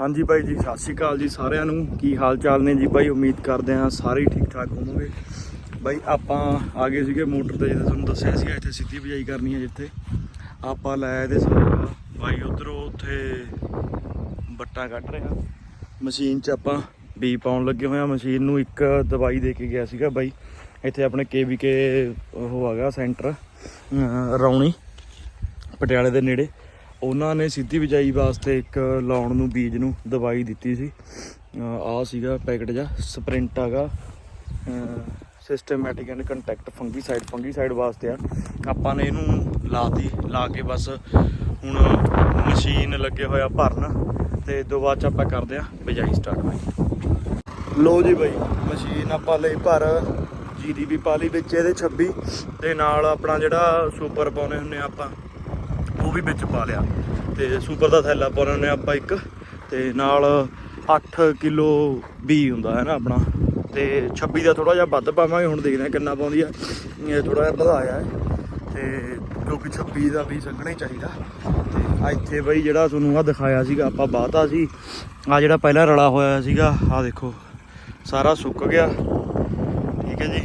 ਹਾਂਜੀ ਬਾਈ ਜੀ, ਸਤਿ ਸ਼੍ਰੀ ਅਕਾਲ ਜੀ ਸਾਰਿਆਂ ਨੂੰ। ਕੀ ਹਾਲ ਚਾਲ ਨੇ ਜੀ ਬਾਈ ਉਮੀਦ ਕਰਦੇ ਹਾਂ ਸਾਰੇ ਹੀ ਠੀਕ ਠਾਕ ਹੋਵੋਗੇ। ਬਾਈ ਆਪਾਂ ਆ ਗਏ ਸੀਗੇ ਮੋਟਰ ਤੇ ਜਿੱਦਾਂ ਤੁਹਾਨੂੰ ਦੱਸਿਆ ਸੀਗਾ, ਇੱਥੇ ਸਿੱਧੀ ਬਿਜਾਈ ਕਰਨੀ ਹੈ ਜਿੱਥੇ। ਆਪਾਂ ਲਾਇਆ ਇਹਦੇ ਸਾਰਾ ਬਾਈ ਉਧਰੋਂ ਉੱਥੇ ਬੱਟਾਂ ਕੱਢ ਰਿਹਾ ਮਸ਼ੀਨ 'ਚ ਆਪਾਂ ਬੀ ਪਾਉਣ ਲੱਗੇ ਹੋਏ ਆ ਮਸ਼ੀਨ ਨੂੰ ਇੱਕ ਦਵਾਈ ਦੇ ਕੇ ਗਿਆ ਸੀਗਾ ਬਾਈ ਇੱਥੇ ਆਪਣੇ ਕੇਵੀਕੇ ਉਹ ਹੈਗਾ, ਸੈਂਟਰ ਰੌਣੀ, ਪਟਿਆਲੇ ਦੇ ਨੇੜੇ। ਉਹਨਾਂ ਨੇ ਸਿੱਧੀ ਬਿਜਾਈ ਵਾਸਤੇ ਇੱਕ ਲਾਉਣ ਨੂੰ ਬੀਜ ਨੂੰ ਦਵਾਈ ਦਿੱਤੀ ਸੀ। ਆ ਸੀਗਾ ਪੈਕਟ ਜਾਂ ਸਪ੍ਰਿੰਟ ਹੈਗਾ systematic and contact fungicide fungicide ਵਾਸਤੇ ਆ। ਆਪਾਂ ਨੇ ਇਹਨੂੰ ਲਾਤੀ, ਲਾ ਕੇ ਬਸ ਹੁਣ ਮਸ਼ੀਨ ਲੱਗੇ ਹੋਇਆ ਭਰਨ। ਤੇ ਦੋ ਬਾਅਦ ਚ ਆਪਾਂ ਕਰਦੇ ਆ ਬਿਜਾਈ ਸਟਾਰਟ ਬਾਈ। ਲੋ ਜੀ ਬਾਈ, ਮਸ਼ੀਨ ਆਪਾਂ ਲਈ ਭਰ ਜੀਰੀ ਵੀ ਪਾ ਲਈ ਵਿੱਚ ਇਹਦੇ 26 ਤੇ ਨਾਲ ਆਪਣਾ ਜਿਹੜਾ ਸੁਪਰ ਪਾਉਨੇ ਹੁੰਨੇ ਆ ਆਪਾਂ। ਉਹ ਵੀ ਵਿੱਚ ਪਾ ਲਿਆ। ਤੇ ਸੁਪਰ ਦਾ ਥੈਲਾ ਪਾਉਣੇ ਹੁੰਦੇ ਆਪਾਂ ਇੱਕ, ਤੇ ਨਾਲ 8 ਕਿਲੋ ਬੀ ਹੁੰਦਾ ਹੈ ਨਾ ਆਪਣਾ। ਤੇ 26 ਦਾ ਥੋੜਾ ਜਿਹਾ ਵੱਧ ਪਾਵਾਂਗੇ, ਹੁਣ ਦੇਖਦੇ ਹਾਂ ਕਿੰਨਾ ਪਾਉਂਦੀ ਆ। ਇਹ ਥੋੜਾ ਜਿਹਾ ਵਧਾਇਆ ਹੈ। ਤੇ ਕਿਉਂਕਿ 26 ਦਾ ਵੀ ਸੰਘਣਾ ਹੀ ਚਾਹੀਦਾ। ਤੇ ਆ ਇੱਥੇ ਬਈ ਜਿਹੜਾ ਤੁਹਾਨੂੰ ਆ ਦਿਖਾਇਆ ਸੀਗਾ, ਆਪਾਂ ਬਾਤਾ ਸੀ। ਆ ਜਿਹੜਾ ਪਹਿਲਾਂ ਰਲਾ ਹੋਇਆ ਸੀਗਾ ਆ ਦੇਖੋ, ਸਾਰਾ ਸੁੱਕ ਗਿਆ। ਠੀਕ ਹੈ ਜੀ।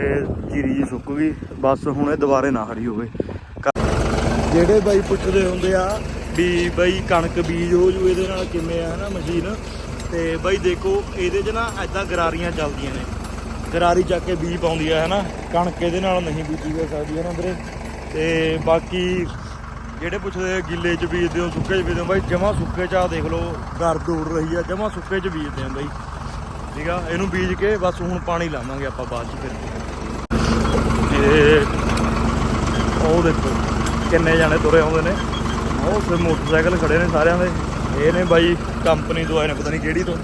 ਇਹ ਜੀਰੀ ਜੀ ਸੁੱਕ ਗਈ। ਬਸ ਹੁਣ ਇਹ ਦੁਬਾਰੇ ਨਾ ਹਰੀ ਹੋਵੇ। ਜਿਹੜੇ ਬਾਈ ਪੁੱਛਦੇ ਹੁੰਦੇ ਆ ਵੀ ਬਾਈ ਕਣਕ ਬੀਜ ਹੋ ਜੂ ਇਹਦੇ ਨਾਲ ਕਿਵੇਂ ਆ, ਹਨਾ ਮਸ਼ੀਨ? ਤੇ ਬਾਈ ਦੇਖੋ, ਇਹਦੇ 'ਚ ਨਾ ਐਦਾਂ ਗਰਾਰੀਆਂ ਚੱਲਦੀਆਂ ਨੇ। ਗਰਾਰੀ ਚੱਕ ਕੇ ਬੀਜ ਪਾਉਂਦੀ ਆ, ਹਨਾ? ਕਣਕ ਇਹਦੇ ਨਾਲ ਨਹੀਂ ਬੀਜੀ ਜਾ ਸਕਦੀ ਹੈ ਨਾ ਵੀਰੇ? ਤੇ ਬਾਕੀ ਜਿਹੜੇ ਪੁੱਛਦੇ ਗਿੱਲੇ 'ਚ ਬੀਜਦੇ ਹੋ, ਸੁੱਕੇ 'ਚ ਬੀਜਦੇ ਹੋ, ਬਾਈ ਜਮਾ ਸੁੱਕੇ 'ਚ ਆ ਦੇਖ ਲਓ ਗਰਦ ਉੜ ਰਹੀ ਆ, ਜਮਾ ਸੁੱਕੇ 'ਚ ਬੀਜਦੇ ਆ ਬਾਈ। ਠੀਕ ਆ? ਇਹਨੂੰ ਬੀਜ ਕੇ ਬਸ ਹੁਣ ਪਾਣੀ ਲਾਵਾਂਗੇ ਆਪਾਂ ਬਾਅਦ 'ਚ ਫਿਰ। ਇਹ ਉਹ ਦੇਖੋ। ਕਿੰਨੇ ਜਾਣੇ ਤੁਰੇ ਆਉਂਦੇ ਨੇ। ਉਹ ਫਿਰ ਮੋਟਰਸਾਈਕਲ ਖੜੇ ਨੇ ਸਾਰਿਆਂ ਦੇ। ਇਹ ਨੇ ਬਾਈ ਕੰਪਨੀ ਤੋਂ ਆਏ ਨੇ, ਪਤਾ ਨਹੀਂ ਕਿਹੜੀ ਤੋਂ,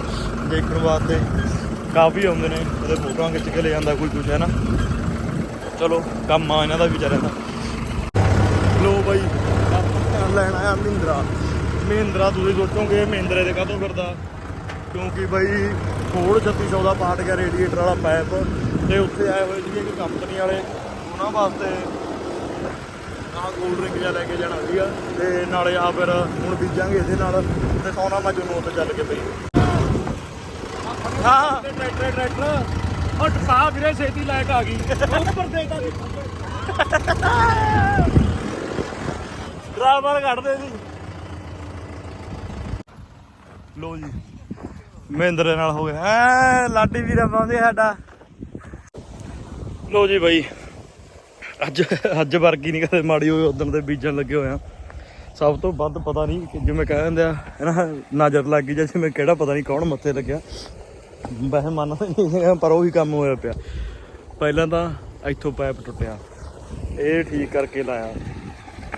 ਦੇਖਣ ਵਾਸਤੇ। ਕਾਫੀ ਆਉਂਦੇ ਨੇ, ਉਹਦੇ ਫੋਟੋਆਂ ਖਿੱਚ ਕੇ ਲੈ ਜਾਂਦਾ ਕੋਈ ਕੁਛ, ਹੈ ਨਾ। ਚਲੋ, ਕੰਮ ਆ ਇਹਨਾਂ ਦਾ ਵਿਚਾਰਿਆਂ ਦਾ। ਲੋ ਬਾਈ ਆਪਾਂ ਲੈਣ ਆਇਆ ਮਹਿੰਦਰਾ। ਮਹਿੰਦਰਾ, ਤੁਸੀਂ ਸੋਚੋਗੇ ਮਹਿੰਦਰੇ ਦੇ ਕਾਹਤੋਂ ਫਿਰਦਾ? ਕਿਉਂਕਿ ਬਾਈ ਫੋੜ 3600 ਦਾ ਪਾਰਟ ਗਿਆ ਰੇਡੀਏਟਰ ਵਾਲਾ ਪਾਈਪ ਤੇ ਉੱਥੇ ਆਏ ਹੋਏ ਸੀਗੇ ਕਿ ਕੰਪਨੀ ਵਾਲੇ। ਉਹਨਾਂ ਵਾਸਤੇ ਆ ਕੋਲਡ ਡਰਿੰਕ ਜਿਹਾ ਲੈ ਕੇ ਜਾਣਾ ਸੀਗਾ ਤੇ ਨਾਲੇ ਆ ਫਿਰ ਹੁਣ ਬੀਜਾਂਗੇ ਇਹਦੇ ਨਾਲ ਤੇ ਸੋਨਾ ਮਾ ਨੂੰ ਉੱਤੇ ਚੱਲ ਕੇ ਪਈ ਹਾਂ ਟਰੈਕਟਰ ਟਰੈਕਟਰ। ਉਹ ਟਪਾ ਵੀਰੇ ਛੇਤੀ ਲਾਇਕ ਆ ਗਈ। ਉੱਪਰ ਦੇਤਾ ਡਰਾਈਵਰ ਕੱਢਦੇ ਸੀ। ਲੋ ਜੀ ਮਹਿੰਦਰੇ ਨਾਲ ਹੋ ਗਿਆ। ਐ ਲਾਡੀ ਵੀਰਾ ਪਾਉਂਦੇ ਸਾਡਾ। ਲੋ ਜੀ ਬਾਈ ਅੱਜ ਅੱਜ ਵਰਗੀ ਨਹੀਂ ਕਦੇ ਮਾੜੀ ਹੋਈ ਉਦੋਂ ਦੇ ਬੀਜਣ ਲੱਗੇ ਹੋਇਆ ਸਭ ਤੋਂ ਵੱਧ ਪਤਾ ਨਹੀਂ ਕਿ ਜਿਵੇਂ ਕਹਿ ਦਿੰਦੇ ਆ ਨਾ ਨਜ਼ਰ ਲੱਗ ਗਈ ਜਾਂ ਜਿਵੇਂ ਕਿਹੜਾ ਪਤਾ ਨਹੀਂ ਕੌਣ ਮੱਥੇ ਲੱਗਿਆ। ਵੈਸੇ ਮੰਨਦਾ ਨਹੀਂ ਹੈਗਾ, ਪਰ ਉਹੀ ਕੰਮ ਹੋਇਆ ਪਿਆ। ਪਹਿਲਾਂ ਤਾਂ ਇੱਥੋਂ ਪਾਈਪ ਟੁੱਟਿਆ। ਇਹ ਠੀਕ ਕਰਕੇ ਲਾਇਆ।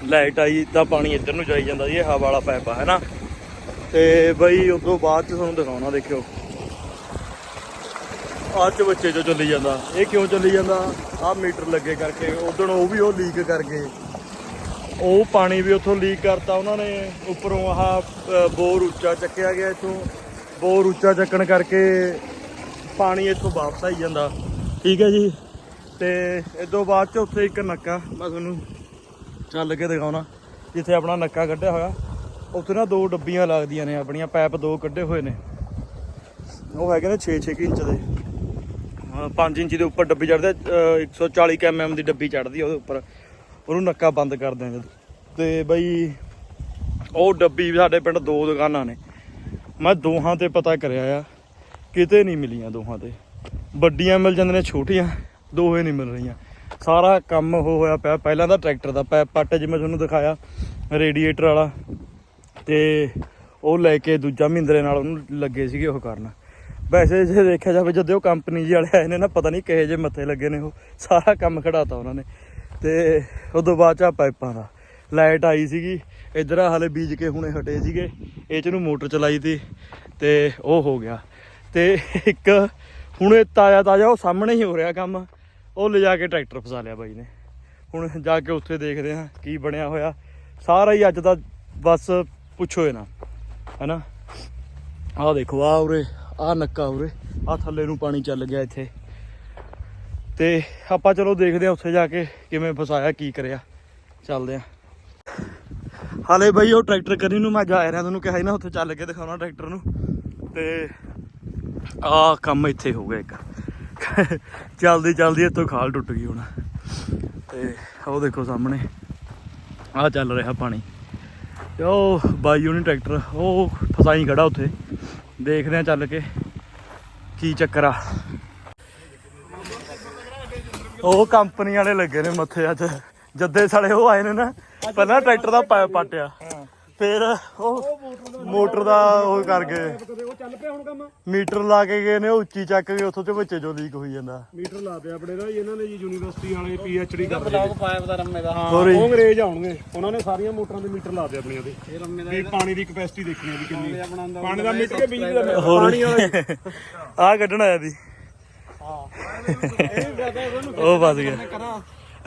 ਲਾਈਟ ਆਈ ਤਾਂ ਪਾਣੀ ਇੱਧਰ ਨੂੰ ਜਾਈ ਜਾਂਦਾ ਸੀ ਇਹ ਹਵਾ ਵਾਲਾ ਪਾਈਪ ਆ ਹੈਨਾ। ਤੇ ਬਈ ਉਸ ਤੋਂ ਬਾਅਦ ਚ ਤੁਹਾਨੂੰ ਦਿਖਾਉਣਾ ਦੇਖਿਓ। ਆਹ ਚ ਬੱਚੇ ਜੋ ਚੱਲੀ ਜਾਂਦਾ। ਇਹ ਕਿਉਂ ਚੱਲੀ ਜਾਂਦਾ? ਆਹ ਮੀਟਰ ਲੱਗੇ ਕਰਕੇ। ਉਦੋਂ ਉਹ ਵੀ ਉਹ ਲੀਕ ਕਰ ਗਏ ਉਹ ਪਾਣੀ ਵੀ ਉੱਥੋਂ ਲੀਕ ਕਰਤਾ ਉਹਨਾਂ ਨੇ। ਉੱਪਰੋਂ ਆਹ ਬੋਰ ਉੱਚਾ ਚੱਕਿਆ ਗਿਆ ਇੱਥੋਂ। ਬੋਰ ਉੱਚਾ ਚੱਕਣ ਕਰਕੇ ਪਾਣੀ ਇੱਥੋਂ ਵਾਪਸ ਆਈ ਜਾਂਦਾ। ਠੀਕ ਹੈ ਜੀ? ਤੇ ਇਸ ਤੋਂ ਬਾਅਦ ਚ ਉੱਥੇ ਇੱਕ ਨੱਕਾ। ਮੈਂ ਤੁਹਾਨੂੰ ਚੱਲ ਕੇ ਦਿਖਾਉਣਾ। ਜਿੱਥੇ ਆਪਣਾ ਨੱਕਾ ਕੱਢਿਆ ਹੋਇਆ। ਉੱਥੇ ਨਾ ਦੋ ਡੱਬੀਆਂ ਲੱਗਦੀਆਂ ਨੇ ਆਪਣੀਆਂ। ਪਾਈਪ ਦੋ ਕੱਢੇ ਹੋਏ ਨੇ। ਉਹ ਹੈਗੇ ਨੇ 6-6 ਇੰਚ ਦੇ। 5 ਇੰਚ ਦੇ ਉੱਪਰ ਡੱਬੀ ਚੜਦੇ 140 mm ਦੀ ਡੱਬੀ ਚੜਦੀ ਉਹਦੇ ਉੱਪਰ। ਉਹਨੂੰ ਨੱਕਾ ਬੰਦ ਕਰ ਦਿੰਦੇ ਤੇ। ਬਈ, ਉਹ ਡੱਬੀ ਸਾਡੇ ਪਿੰਡ ਦੋ ਦੁਕਾਨਾਂ ਨੇ। ਮੈਂ ਦੋਹਾਂ ਤੇ ਪਤਾ ਕਰਿਆ ਆ, ਕਿਤੇ ਨਹੀਂ ਮਿਲੀਆਂ ਦੋਹਾਂ ਤੇ। ਵੱਡੀਆਂ ਮਿਲ ਜਾਂਦੀਆਂ ਨੇ, ਛੋਟੀਆਂ, ਦੋਹੇ ਨਹੀਂ ਮਿਲ ਰਹੀਆਂ। ਸਾਰਾ ਕੰਮ ਉਹ ਹੋਇਆ ਪਿਆ, ਪਹਿਲਾਂ ਤਾਂ ਟਰੈਕਟਰ ਦਾ ਪੈਪ ਪੱਟ ਜਿਵੇਂ ਤੁਹਾਨੂੰ ਦਿਖਾਇਆ, ਰੇਡੀਏਟਰ ਵਾਲਾ। ਤੇ ਉਹ ਲੈ ਕੇ ਦੂਜਾ ਮਹਿੰਦਰੇ ਨਾਲ ਉਹਨੂੰ ਲੱਗੇ ਸੀਗੇ ਉਹ ਕਰਨ। ਵੈਸੇ ਜੇ ਦੇਖਿਆ ਜਾਵੇ, ਜਦੋਂ ਉਹ ਕੰਪਨੀ ਜੀ ਵਾਲੇ ਆਏ ਨੇ ਨਾ, ਪਤਾ ਨਹੀਂ ਕਿਹੇ ਜੇ ਮੱਥੇ ਲੱਗੇ ਨੇ ਉਹ। ਸਾਰਾ ਕੰਮ ਖੜਾਤਾ ਉਹਨਾਂ ਨੇ। ਤੇ ਉਦੋਂ ਬਾਅਦ ਚ ਆਹ ਪਾਈਪਾਂ ਦਾ। ਲਾਈਟ ਆਈ ਸੀਗੀ। ਇਧਰ ਹਾਲੇ ਬੀਜ ਕੇ ਹੁਣੇ ਹਟੇ ਸੀਗੇ। ਇਹ ਚ ਨੂੰ ਮੋਟਰ ਚਲਾਈ ਤੀ ਤੇ ਉਹ ਹੋ ਗਿਆ। ਤੇ ਇੱਕ ਹੁਣੇ ਤਾਜ਼ਾ ਤਾਜ਼ਾ ਉਹ ਸਾਹਮਣੇ ਹੀ ਹੋ ਰਿਹਾ ਕੰਮ। ਉਹ ਲਿਜਾ ਕੇ ਟਰੈਕਟਰ ਫਸਾ ਲਿਆ ਬਾਈ ਨੇ। ਹੁਣ ਜਾ ਕੇ ਉੱਥੇ ਦੇਖਦੇ ਹਾਂ ਕੀ ਬਣਿਆ ਹੋਇਆ। ਸਾਰਾ ਹੀ ਅੱਜ ਦਾ ਬਸ ਪੁੱਛੋ ਇਹ ਨਾ ਹੈਨਾ? ਆਹ ਦੇਖੋ ਆ ਉਰੇ ਆ ਨੱਕਾ ਉਰੇ ਆ ਥੱਲੇ ਨੂੰ ਪਾਣੀ ਚੱਲ ਗਿਆ ਇੱਥੇ। ਤੇ ਆਪਾਂ ਚਲੋ ਦੇਖਦੇ ਆ ਉੱਥੇ ਜਾ ਕੇ ਕਿਵੇਂ ਫਸਾਇਆ, ਕੀ ਕਰਿਆ। ਚੱਲਦੇ ਆ ਹਾਲੇ ਬਾਈ ਉਹ ਟਰੈਕਟਰ ਕਰੀ ਨੂੰ ਮੈਂ ਜਾ ਰਿਹਾ, ਤੁਹਾਨੂੰ ਕਿਹਾ ਸੀ ਨਾ ਉੱਥੇ ਚੱਲ ਕੇ ਦਿਖਾਉਣਾ ਟਰੈਕਟਰ ਨੂੰ। ਤੇ ਆ ਕੰਮ ਇੱਥੇ ਹੋ ਗਿਆ ਇੱਕ। ਚੱਲਦੀ ਚੱਲਦੀ ਇੱਥੋਂ ਖਾਲ ਟੁੱਟ ਗਈ ਹੁਣ। ਤੇ ਉਹ ਦੇਖੋ ਸਾਹਮਣੇ ਆ ਚੱਲ ਰਿਹਾ ਪਾਣੀ। ਤੇ ਉਹ ਬਾਈ ਉਹਨੇ ਟਰੈਕਟਰ, ਉਹ ਫਸਾਈ ਖੜਾ ਉੱਥੇ। ਦੇਖਦੇ ਆ ਚੱਲ ਕੇ ਕੀ ਚੱਕਰ ਆ। ਉਹ ਕੰਪਨੀ ਵਾਲੇ ਲੱਗੇ ਨੇ ਮੱਥੇ ਅੱਜ। ਜੱਦੇ ਸਾਲੇ ਉਹ ਆਏ ਨੇ ਨਾ ਪਹਿਲਾਂ ਟਰੈਕਟਰ ਦਾ ਪਾਇਪ ਪਾਟਿਆ। ਫਿਰ ਉਹ ਮੋਟਰ ਦਾ ਉਹ ਕਰ ਗਏ ਕਦੇ ਉਹ ਚੱਲ ਪਿਆ ਹੁਣ ਕੰਮ ਮੀਟਰ ਲਾ ਕੇ ਗਏ ਨੇ ਉਹ ਉੱਚੀ ਚੱਕ ਕੇ ਉੱਥੋਂ ਚ ਵਿੱਚੇ ਜੋ ਲੀਕ ਹੋਈ ਜਾਂਦਾ। ਮੀਟਰ ਲਾ ਦਿਆ ਆਪਣੇ ਦਾ ਇਹਨਾਂ ਨੇ ਜੀ ਯੂਨੀਵਰਸਿਟੀ ਵਾਲੇ ਪੀਐਚਡੀ ਕਰਦੇ ਨੇ ਪਾਇਪ ਦਾ ਰੰਮੇ ਦਾ। ਹੋਰ ਉਹ ਅੰਗਰੇਜ਼ ਆਉਣਗੇ। ਉਹਨਾਂ ਨੇ ਸਾਰੀਆਂ ਮੋਟਰਾਂ ਦੇ ਮੀਟਰ ਲਾ ਦਿਆ ਆਪਣੀਆਂ ਦੇ। ਵੀ ਪਾਣੀ ਦੀ ਕਪੈਸਿਟੀ ਦੇਖਣੀ ਆ ਵੀ ਕਿੰਨੀ। ਪਾਣੀ ਦਾ ਮੀਟਰ ਕੇ ਬਿਜਲੀ ਦਾ ਪਾਣੀ ਵਾਲਾ ਆ ਕੱਢਣ ਆਇਆ ਦੀ ਉਹ ਫਸ ਗਿਆ।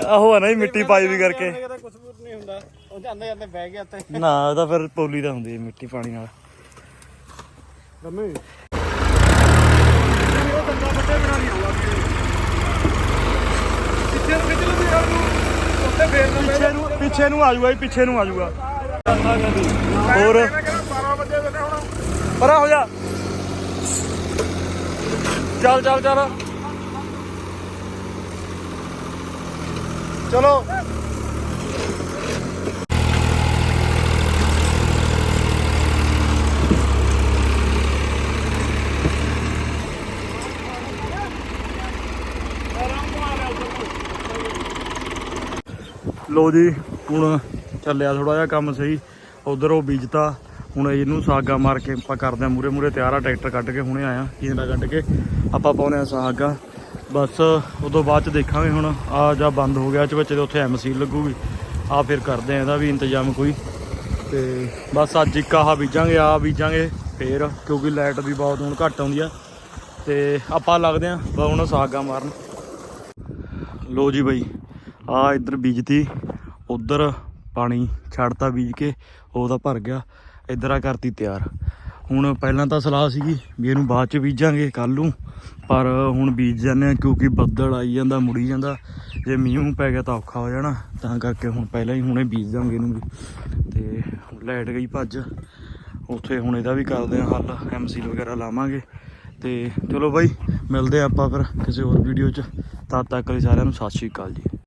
ਆਹੋ ਆ ਨਾ ਮਿੱਟੀ ਪਾਈ ਵੀ ਕਰਕੇ। ਕੁਝ ਨਹੀਂ ਹੁੰਦਾ। ਉਹ ਜਾਂਦੇ ਜਾਂਦੇ ਬਹਿ ਗਿਆ ਤੇ ਨਾ ਉਹ ਤਾਂ ਫਿਰ ਪੋਲੀ ਦਾ ਹੁੰਦੀ ਹੈ ਮਿੱਟੀ ਪਾਣੀ ਨਾਲ। ਰਮੇ ਉਹ ਬੰਦਾ ਵੱਡੇ ਬਣਾ ਨਹੀਂ ਆਉਂਦਾ ਪਿੱਛੇ ਨੂੰ ਖਿੱਚ ਲਓ ਯਾਰ ਨੂੰ। ਉੱਥੇ ਫੇਰ ਨਾ ਪਿੱਛੇ ਨੂੰ ਪਿੱਛੇ ਨੂੰ ਆ ਜਾਊਗਾ ਜੀ ਪਿੱਛੇ ਨੂੰ ਆ ਜਾਊਗਾ ਹੋਰ 12 ਵਜੇ ਵੇਲੇ ਹੁਣ। ਪਰਾ ਹੋ ਜਾ। ਚੱਲ ਚੱਲ ਚੱਲ। ਚਲੋ। ਲੋ ਜੀ, ਹੁਣ ਚੱਲਿਆ ਥੋੜਾ ਜਿਹਾ ਕੰਮ ਸਹੀ। ਉਧਰ ਉਹ ਬੀਜਤਾ, ਹੁਣ ਇਹਨੂੰ ਸਾਗਾ ਮਾਰ ਕੇ ਆਪਾਂ ਕਰਦੇ ਆ ਮੂਰੇ ਮੂਰੇ ਤਿਆਰ ਆ, ਟਰੈਕਟਰ ਕੱਢ ਕੇ ਹੁਣੇ ਆਇਆ ਕੀਂਦਾ ਕੱਢ ਕੇ। ਆਪਾਂ ਪਾਉਨੇ ਆ ਸਾਗਾ। ਬਸ ਉਦੋਂ ਬਾਅਦ ਚ ਦੇਖਾਂਗੇ ਹੁਣ, ਆ ਜਾਂ ਬੰਦ ਹੋ ਗਿਆ ਚ ਬੱਚੇ ਤੇ ਉੱਥੇ ਐਮਸੀ ਲੱਗੂਗੀ। ਆ ਫਿਰ ਕਰਦੇ ਆ ਇਹਦਾ ਵੀ ਇੰਤਜ਼ਾਮ ਕੋਈ। ਤੇ ਬਸ ਅੱਜ ਇੱਕ ਆਹ ਬੀਜਾਂਗੇ ਆ ਬੀਜਾਂਗੇ, ਫੇਰ, ਕਿਉਂਕਿ ਲਾਈਟ ਵੀ ਬਹੁਤ ਹੁਣ ਘੱਟ ਆਉਂਦੀ ਆ। ਤੇ ਆਪਾਂ ਲੱਗਦੇ ਆ ਹੁਣ ਸਾਗਾ ਮਾਰਨ। ਲੋ ਜੀ ਬਈ ਆ ਇੱਧਰ ਬੀਜਤੀ। ਉਧਰ ਪਾਣੀ ਛੱਡਤਾ ਬੀਜ ਕੇ, ਉਹ ਤਾਂ ਭਰ ਗਿਆ, ਇੱਧਰ ਆ ਕਰਤੀ ਤਿਆਰ। ਹੁਣ ਪਹਿਲਾਂ ਤਾਂ ਸਲਾਹ ਸੀਗੀ ਵੀ ਇਹਨੂੰ ਬਾਅਦ ਚ ਬੀਜਾਂਗੇ ਕੱਲ ਨੂੰ, ਪਰ ਹੁਣ ਬੀਜ ਜਾਂਦੇ ਆ ਕਿਉਂਕਿ ਬੱਦਲ ਆਈ ਜਾਂਦਾ, ਮੁੜੀ ਜਾਂਦਾ, ਜੇ ਮੀਂਹ ਪੈ ਗਿਆ ਤਾਂ ਔਖਾ ਹੋ ਜਾਣਾ, ਤਾਂ ਕਰਕੇ ਹੁਣ ਪਹਿਲਾਂ ਹੀ ਹੁਣੇ ਬੀਜ ਦਾਂਗੇ ਇਹਨੂੰ ਵੀ। ਤੇ ਲਾਈਟ ਗਈ ਭੱਜ, ਉੱਥੇ ਹੁਣ ਇਹਦਾ ਵੀ ਕਰਦੇ ਆ ਹੱਲ ਐਮਸੀ ਵਗੈਰਾ ਲਾਵਾਂਗੇ। ਤੇ ਚਲੋ ਬਾਈ, ਮਿਲਦੇ ਆ ਆਪਾਂ ਫਿਰ ਕਿਸੇ ਹੋਰ ਵੀਡੀਓ 'ਚ। ਤਦ ਤੱਕ ਲਈ ਸਾਰਿਆਂ ਨੂੰ ਸਤਿ ਸ਼੍ਰੀ ਅਕਾਲ ਜੀ।